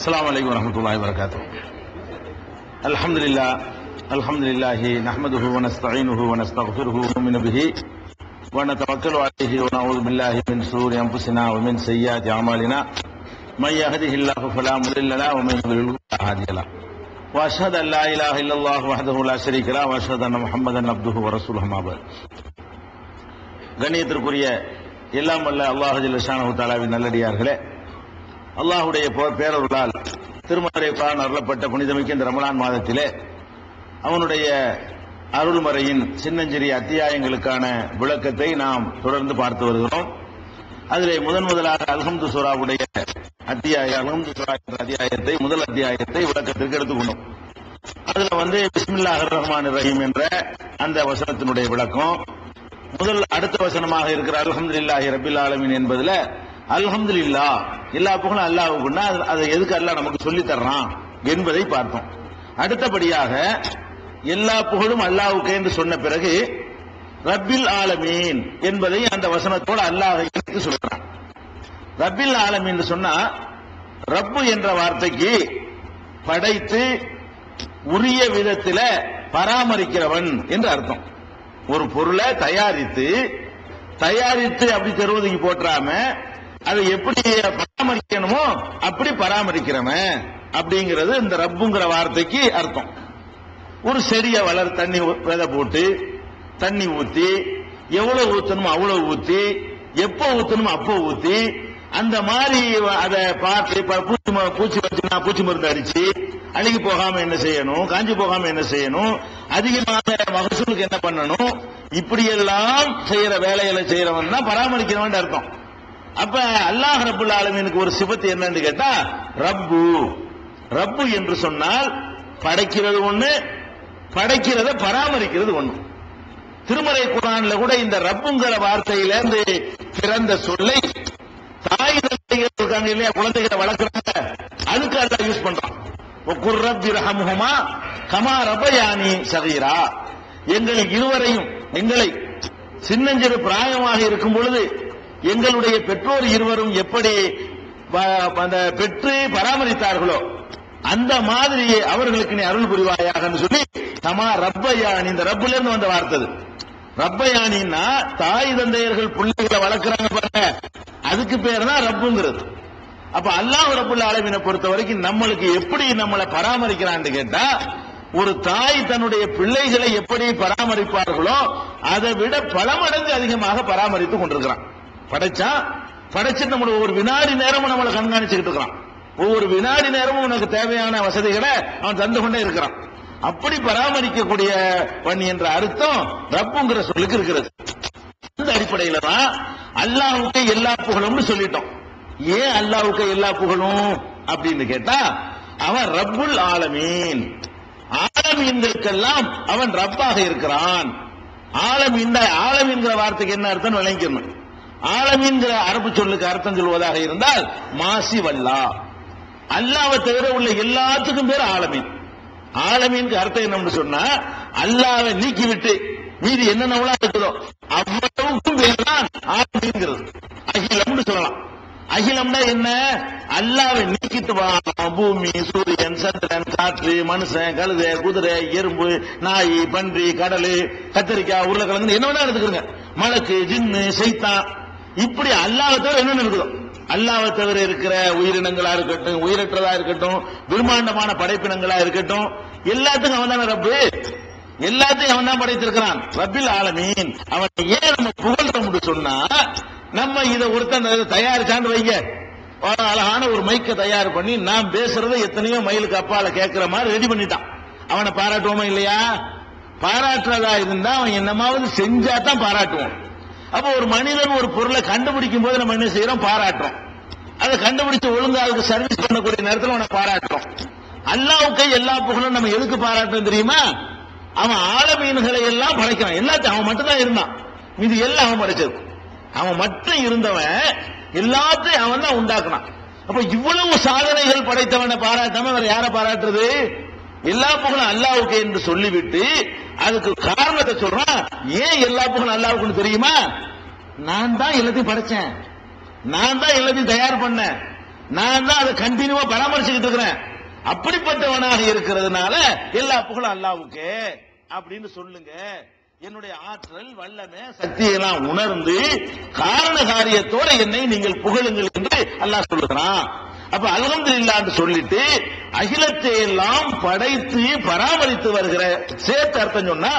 السلام عليكم ورحمة الله وبركاته. الحمد لله الحمد لله نحمده ونستعينه ونستغفره ونؤمن به ونتوكل عليه ونعوذ بالله من شرور أنفسنا ومن سيئات أعمالنا. من يهده الله فلا مضل له ومن يضلل فلا هادي له. وأشهد أن لا إله إلا الله وحده لا شريك له وأشهد أن محمدا عبده ورسوله ما بعد. கண்ணியத்திற்குரிய எல்லாம் அல்ல அல்லாஹு ஜல்லஷானு தாலாவின் நல்லடியார்களே அல்லாஹுடைய பேரவர்களால் திருமறை குரான் அருளப்பட்ட புனிதமிக்க இந்த ரமலான் மாதத்திலே அவனுடைய அருள்மறையின் சின்னஞ்சிறிய அத்தியாயங்களுக்கான விளக்கத்தை நாம் தொடர்ந்து பார்த்து வருகிறோம். அதிலே முதன் முதலாக அல்ஹம்து சூராவுடைய அத்தியாய அல்ஹம்து சுரா என்ற அத்தியாயத்தை முதல் அத்தியாயத்தை விளக்கத்திற்கு எடுத்துக்கொண்டோம். அதுல வந்து பிஸ்மில்லாஹிர் ரஹ்மான் ரஹீம் என்ற அந்த வசனத்தினுடைய விளக்கம். முதல் அடுத்த வசனமாக இருக்கிற அல்ஹம்துலில்லாஹி ரபில் ஆலமின் என்பதுல அல்ஹம்துலில்லா. எல்லா புகழும் அல்லாஹ்வுக்குன்னா அது- அதை எதுக்கு அல்லாஹ் நமக்கு சொல்லி தர்றான் என்பதை பார்த்தோம். அடுத்தபடியாக எல்லா புகழும் அல்லாவுக்கு என்று சொன்ன பிறகு ரப்பில் ஆலமீன் என்பதை அந்த வசனத்தோடு அல்லாஹ் இணைத்து சொல்றான். ரப்பில் ஆலமீன் சொன்னா ரப்பு என்ற வார்த்தைக்கு படைத்து உரிய விதத்தில் பராமரிக்கிறவன் என்று அர்த்தம். ஒரு பொருளை தயாரித்து தயாரித்து அப்படி தெருவதுக்கு போட்டுறாம அதை எப்படி பராமரிக்கணுமோ அப்படி பராமரிக்கிறவன் அப்படிங்கிறது இந்த ரப்புங்கிற வார்த்தைக்கு அர்த்தம். ஒரு செடியை வளர் தண்ணி விதை போட்டு தண்ணி ஊத்தி எவ்வளவு ஊத்தணுமோ அவ்வளவு ஊத்தி எப்போ ஊத்தணுமோ அப்போ ஊத்தி அந்த மாதிரி அதை பார்த்து பூச்சி பூச்சி வச்சுனா பூச்சி மருந்து அடிச்சு அழுகி போகாம என்ன செய்யணும் காஞ்சி போகாம என்ன செய்யணும் அதிகமான மகசூலுக்கு என்ன பண்ணணும் இப்படி எல்லாம் செய்யற வேலைகளை செய்யறவன் தான் பராமரிக்கிறவன் அர்த்தம். அப்ப அல்லாஹ் ரபுல் ஆலமீனுக்கு ஒரு சிபத்து என்னன்னு கேட்டா ரப்பு. ரப்பு என்று சொன்னால் படைக்கிறது ஒண்ணு படைக்கிறத பராமரிக்கிறது ஒண்ணு. திருமலை குரான்ல கூட இந்த ரப்புங்கிற வார்த்தையிலிருந்து பிறந்த சொல்லை தாய் இருக்காங்க இல்லையா குழந்தைகளை வளர்க்குறாங்க. அதுக்கு அல்லாஹ் யூஸ் பண்றான். குர் ரப்பி கமா ரபயானி சகீரா. எங்கள் இருவரையும் எங்களை சின்னஞ்சிறு பிராயமாக இருக்கும் பொழுது எங்களுடைய பெற்றோர் இருவரும் எப்படி அந்த பெற்று பராமரித்தார்களோ அந்த மாதிரியே அவர்களுக்கு நீ அருள் புரிவாயாக சொல்லி தமா ரப்பயானி இந்த ரப்புல இருந்து வந்த வார்த்தை இது. தாய் தந்தையர்கள் பிள்ளைகளை வளர்க்குறாங்க பாருங்க. அதுக்கு பேர் தான் ரப்புங்கிறது. அப்ப அல்லாஹ் ரப்புல்ல அளவினை பொறுத்த வரைக்கும் நம்மளுக்கு எப்படி நம்மளை பராமரிக்கிறான்னு கேட்டா ஒரு தாய் தன்னுடைய பிள்ளைகளை எப்படி பராமரிப்பார்களோ அதை விட பல மடங்கு அதிகமாக பராமரித்து கொண்டிருக்கிறான். படைச்சா படைச்சு நம்மள ஒரு வினாடி நேரமும் நம்மளை கண்காணிச்சுக்கிட்டு இருக்கிறான். ஒவ்வொரு வினாடி நேரமும் உனக்கு தேவையான வசதிகளை அவன் தந்து கொண்டே இருக்கிறான். அப்படி பராமரிக்கக்கூடிய பணி என்ற அர்த்தம் ரப்புங்கிற சொல்லுக்கு இருக்கிறது. அந்த அடிப்படையில தான் அல்லாவுக்கு எல்லா புகழும்னு சொல்லிட்டோம். ஏன் அல்லாவுக்கு எல்லா புகழும்? அப்படின்னு கேட்டா அவன் ரப்புல் ஆலமீன். ஆலமீன்களுக்கெல்லாம் அவன் ரப்பாக இருக்கிறான். ஆலமீன் ஆலமீன்கிற வார்த்தைக்கு என்ன அர்த்தம் விளங்கிக்கணும். ஆலமீன்கிற அரபு சொல்லுக்கு அர்த்தம் சொல்வதாக இருந்தால் மாசி வல்லா அல்லாவை தவிர உள்ள எல்லாத்துக்கும் பேர் ஆலமீன். ஆலமீனுக்கு அர்த்தம் என்னன்னு சொன்னா அல்லாவை நீக்கிவிட்டு மீதி என்னென்னவளா இருக்குதோ அவ்வளவுக்கும் பேர் தான் ஆலமீன்கிறது அகிலம்னு சொல்லலாம். அகிலம்னா என்ன? அல்லாவை நீக்கிட்டு வா. பூமி சூரியன் சந்திரன் காற்று மனுஷன் கழுதை குதிரை எறும்பு நாய் பன்றி கடல் கத்திரிக்காய் உருளைக்கிழங்கு என்ன வேணா எடுத்துக்கிறங்க மலக்கு ஜின்னு சைத்தான். இப்படி அல்லாவை தவிர என்னென்ன இருக்குதோ. அல்லாவை தவிர இருக்கிற உயிரினங்களா இருக்கட்டும் உயிரற்றதா இருக்கட்டும் பிரம்மாண்டமான படைப்பினங்களா இருக்கட்டும் எல்லாத்துக்கும் அவன் தானே ரப்பு. எல்லாத்தையும் அவன் தான் படைத்திருக்கிறான். ரப்பில் ஆலமீன். அவன் ஏன் நம்ம புகழ்றோம்னு சொன்னா நம்ம இதை ஒருத்தன் தயாரிச்சான்னு வைங்க. ஒரு அழகான ஒரு மைக்க தயார் பண்ணி நான் பேசுறதை எத்தனையோ மைலுக்கு அப்பால கேட்கிற மாதிரி ரெடி பண்ணிட்டான். அவனை பாராட்டுவோமா இல்லையா? பாராட்டுறதா இருந்தா அவன் என்னமாவது செஞ்சா தான் பாராட்டுவோம் அப்போ ஒரு மனிதன் ஒரு பொருளை கண்டுபிடிக்கும் போது நம்ம என்ன செய்யறோம்? பாராட்டுறோம். அதை கண்டுபிடிச்சு ஒழுங்கா அதுக்கு சர்வீஸ் பண்ணக்கூடிய நேரத்தில் அவனை பாராட்டுறோம். அல்லாவுக்கு எல்லா புகழும் நம்ம எதுக்கு பாராட்டுறோம் தெரியுமா? அவன் ஆழமீன்களை எல்லாம் படைக்கிறான். எல்லாத்தையும் அவன் மட்டும் தான் இருந்தான். இது எல்லாம் அவன் படைச்சது அவன் மட்டும் இருந்தவன் எல்லாத்தையும் அவன் தான் உண்டாக்குனான். அப்ப இவ்வளவு சாதனைகள் படைத்தவனை பாராட்டாம வேற யாரை பாராட்டுறது? எல்லா புகழும் அல்லாவுக்கு என்று சொல்லிவிட்டு அதுக்கு காரணத்தை சொல்றான். ஏன் எல்லா புகழும் அல்லாவுக்குன்னு தெரியுமா? நான் தான் எல்லாத்தையும் படைச்சேன். நான் தான் எல்லாத்தையும் தயார் பண்ணேன். நான் தான் அதை கண்டினியூவா பராமரிச்சுக்கிட்டு இருக்கிறேன். அப்படிப்பட்டவனாக இருக்கிறதுனால எல்லா புகழும் அல்லாவுக்கு. அப்படின்னு சொல்லுங்க. என்னுடைய ஆற்றல் வல்லமை சக்தியெல்லாம் உணர்ந்து காரண காரியத்தோட என்னை நீங்கள் புகழுங்கள் என்று அல்லாஹ் சொல்லுகிறான். அப்ப அல்ஹம்துலில்லாஹ்னு சொல்லிட்டு அகிலத்தை எல்லாம் படைத்து பராமரித்து வருகிற சேர்த்து அர்த்தம் சொன்னா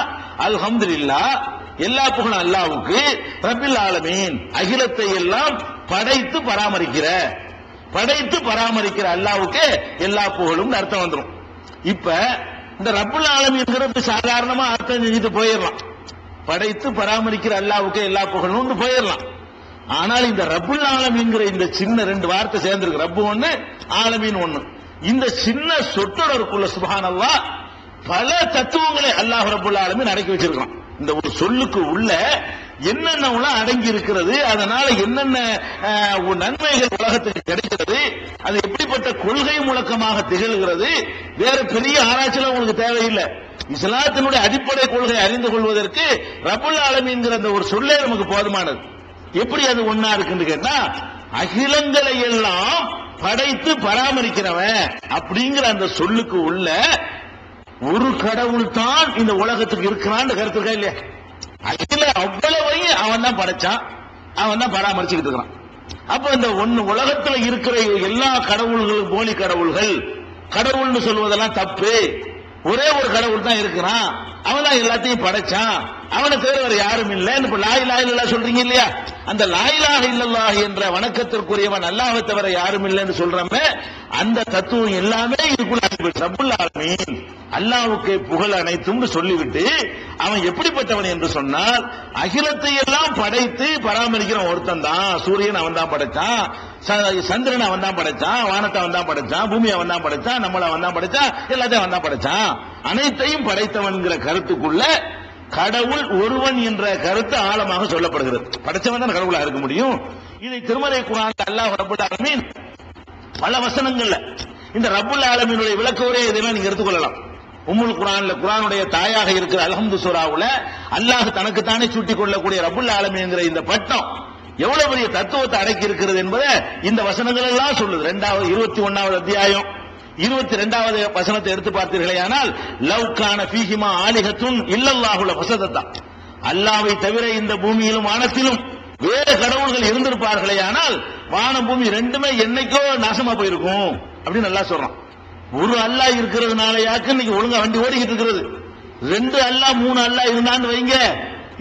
அல்ஹம்துலில்லாஹ் எல்லா புகழும் அல்லாவுக்கு ரபில் ஆலமீன். அகிலத்தை எல்லாம் படைத்து பராமரிக்கிற படைத்து பராமரிக்கிற அல்லாவுக்கு எல்லா புகழும் அர்த்தம் வந்துடும் இப்ப இந்த ரப்புல் ஆலமீன்கிறது சாதாரணமா அர்த்தம் செஞ்சுட்டு போயிடலாம். படைத்து பராமரிக்கிற அல்லாவுக்கு எல்லா புகழும் போயிடலாம். ஆனால் இந்த ரப்புல் ஆலமீன்கிற இந்த சின்ன ரெண்டு வார்த்தை சேர்ந்திருக்கு. ரப்பு ஒண்ணு ஆலமீன் ஒண்ணு. இந்த சின்ன சொற்றொடருக்குள்ள சுபானல்லா பல தத்துவங்களை அல்லாஹ் ரபுல் ஆலமீன் அடக்கி வச்சிருக்கான். இந்த ஒரு சொல்லுக்கு உள்ள என்னென்ன அடங்கி இருக்கிறது அதனால என்னென்ன ஒரு நன்மைகள் உலகத்துக்கு கிடைக்கிறது அது எப்படிப்பட்ட கொள்கை முழக்கமாக திகழ்கிறது வேற பெரிய ஆராய்ச்சியெல்லாம் உங்களுக்கு தேவையில்லை. இஸ்லாத்தினுடைய அடிப்படை கொள்கை அறிந்து கொள்வதற்கு ரபுல் ஆலமின்கிற அந்த ஒரு சொல்லே நமக்கு போதுமானது. எப்படி அது ஒன்னா இருக்குன்னு கேட்டா அகிலங்களை எல்லாம் படைத்து பராமரிக்கிறவன் அப்படிங்கிற அந்த சொல்லுக்கு உள்ள ஒரு கடவுள் தான் இந்த உலகத்துக்கு இருக்கிறான்னு கருத்து இருக்கா இல்லையா? அகில அவ்வளவையும் அவன் தான் படைச்சான். அவன் தான் பராமரிச்சுக்கிட்டு இருக்கிறான். அப்ப இந்த ஒன்னு உலகத்துல இருக்கிற எல்லா கடவுள்களும் போலி கடவுள்கள் கடவுள்னு சொல்வதெல்லாம் தப்பு. ஒரே ஒரு கடவுள் தான் இருக்கிறான். அவன் தான் எல்லாத்தையும் படைச்சான். அவனை தவிர வேற யாரும் இல்லை இப்ப லாய் லாய் சொல்றீங்க இல்லையா? அந்த லாயிலாக இல்லல்லாஹ் என்ற வணக்கத்திற்குரியவன் அல்லாஹ் தவிர யாரும் இல்லைன்னு சொல்றமே. அந்த தத்துவம் எல்லாமே இதுக்குள்ள அடங்கிவிட்டு, ரப்புல் புகழ் அனைத்தும் சொல்லிவிட்டு அவன் எப்படிப்பட்டவன் என்று சொன்னால் அகிலத்தை எல்லாம் படைத்து பராமரிக்கிற ஒருத்தன் தான். சூரியன் அவன் தான் படைச்சான். ச- சந்திரன் அவன் தான் படைச்சான். வானத்தை அவன் தான் படைச்சான். பூமி அவன் தான் படைச்சான். நம்மள அவன் தான் படைச்சான். எல்லாத்தையும் அவன் தான் படைச்சான். அனைத்தையும் படைத்தவன்கிற கருத்துக்குள்ள கடவுள் ஒருவன் என்ற கருத்து ஆழமாக சொல்லப்படுகிறது. படைச்சவன் தான் கடவுளா இருக்க முடியும்? இதை திருமலை குரான் அல்லாஹ் ரபுல் ஆலமீன் பல வசனங்கள்ல இந்த ரப்புல் ஆலமீனுடைய விளக்க உரையை இதெல்லாம் நீங்க எடுத்துக்கொள்ளலாம். உம்முல் குரான்ல குரானுடைய தாயாக இருக்கிற அல்ஹம்து சுராவுல அல்லாஹ் தனக்குத்தானே சூட்டிக் கொள்ளக்கூடிய ரபுல் ஆலமீன்கிற இந்த பட்டம் எவ்வளவு பெரிய தத்துவத்தை அடக்கி இருக்கிறது என்பதை இந்த வசனங்கள் எல்லாம் சொல்லுது. ரெண்டாவது இருபத்தி ஒன்னாவது அத்தியாயம். இருபத்தி ரெண்டாவது வசனத்தை எடுத்து பார்த்தீர்களேயானால் லவ் கான ஆலிகத்தும் ஆலிகத்துன் இல்லல்லாஹுல தான் அல்லாவை தவிர இந்த பூமியிலும் வானத்திலும் வேறு கடவுள்கள் இருந்திருப்பார்களே ஆனால் வானம் பூமி ரெண்டுமே என்னைக்கோ நாசமா போயிருக்கும் அப்படின்னு நல்லா சொல்றான். ஒரு அல்லாஹ் இருக்கிறதுனாலயாக்கு இன்னைக்கு ஒழுங்கா வண்டி ஓடிக்கிட்டு இருக்கிறது? ரெண்டு அல்லாஹ் மூணு அல்லா இருந்தான்னு வைங்க.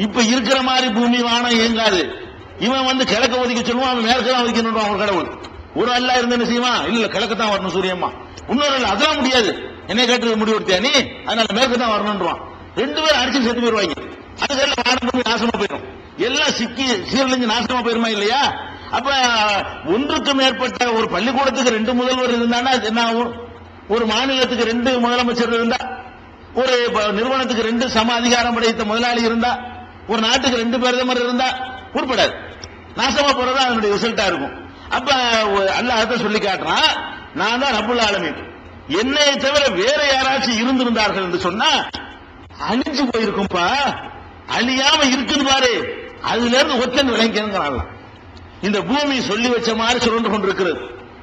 இப்ப இருக்கிற மாதிரி பூமி வானம் இயங்காது. இவன் வந்து கிழக்க ஒதுக்க சொல்லுவான் அவன் மேற்கு தான் ஒதுக்கணும் ஒரு கடவுள். ஒரு அல்லா இருந்து என்ன செய்வான் இல்ல இல்ல தான் வரணும் சூரியம்மா. இன்னொரு அல்ல அதெல்லாம் முடியாது. என்னை கேட்டு முடிவு எடுத்தியா நீ? அதனால மேற்கு தான் வரணும்ன்றான். ரெண்டு பேரும் அடிச்சு செத்து போயிருவாங்க. அது வானம் பூமி நாசமா போயிடும். எல்லாம் சிக்கி சீரழிஞ்சு நாசமா போயிருமா இல்லையா? அப்ப ஒன்றுக்கு மேற்பட்ட ஒரு பள்ளிக்கூடத்துக்கு ரெண்டு முதல்வர் இருந்தான்னா என்ன ஆகும்? ஒரு மாநிலத்துக்கு ரெண்டு முதலமைச்சர் இருந்தா ஒரு நிறுவனத்துக்கு ரெண்டு சம அதிகாரம் படைத்த முதலாளி இருந்தா ஒரு நாட்டுக்கு ரெண்டு பிரதமர் இருந்தா உட்படாது நாசமா போறது அதனுடைய ரிசல்ட்டா இருக்கும். அப்ப ஒ- சொல்லி காட்டுறான். நான் தான் ரபுல் ஆலமீன். என்னை தவிர வேற யாராச்சும் இருந்திருந்தார்கள் என்று சொன்னா அழிஞ்சு போயிருக்கும்பா. அழியாம இருக்குது பாரு. அதுல இருந்து ஒத்தன் விளங்கிக்கிறான் இந்த பூமி சொல்லி வச்ச மாதிரி சுழன்று கொண்டிருக்கிறது.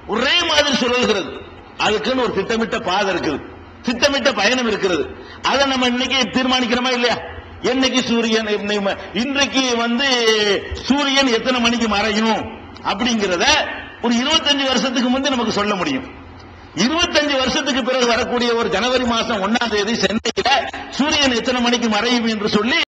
ஒரே மாதிரி சுழல்கிறது அதுக்குன்னு ஒரு திட்டமிட்ட பாதை இருக்குது. திட்டமிட்ட பயணம் இருக்கிறது. அதை நம்ம இன்னைக்கு தீர்மானிக்கிறோமா இல்லையா? என்னைக்கு சூரியன் இன்றைக்கு வந்து சூரியன் எத்தனை மணிக்கு மறையும்? அப்படிங்கிறத ஒரு 25 வருஷத்துக்கு முந்தி நமக்கு சொல்ல முடியும். 25 வருஷத்துக்கு பிறகு வரக்கூடிய ஒரு ஜனவரி மாசம் ஒன்னாம் தேதி சென்னையில சூரியன் எத்தனை மணிக்கு மறையும் என்று சொல்லி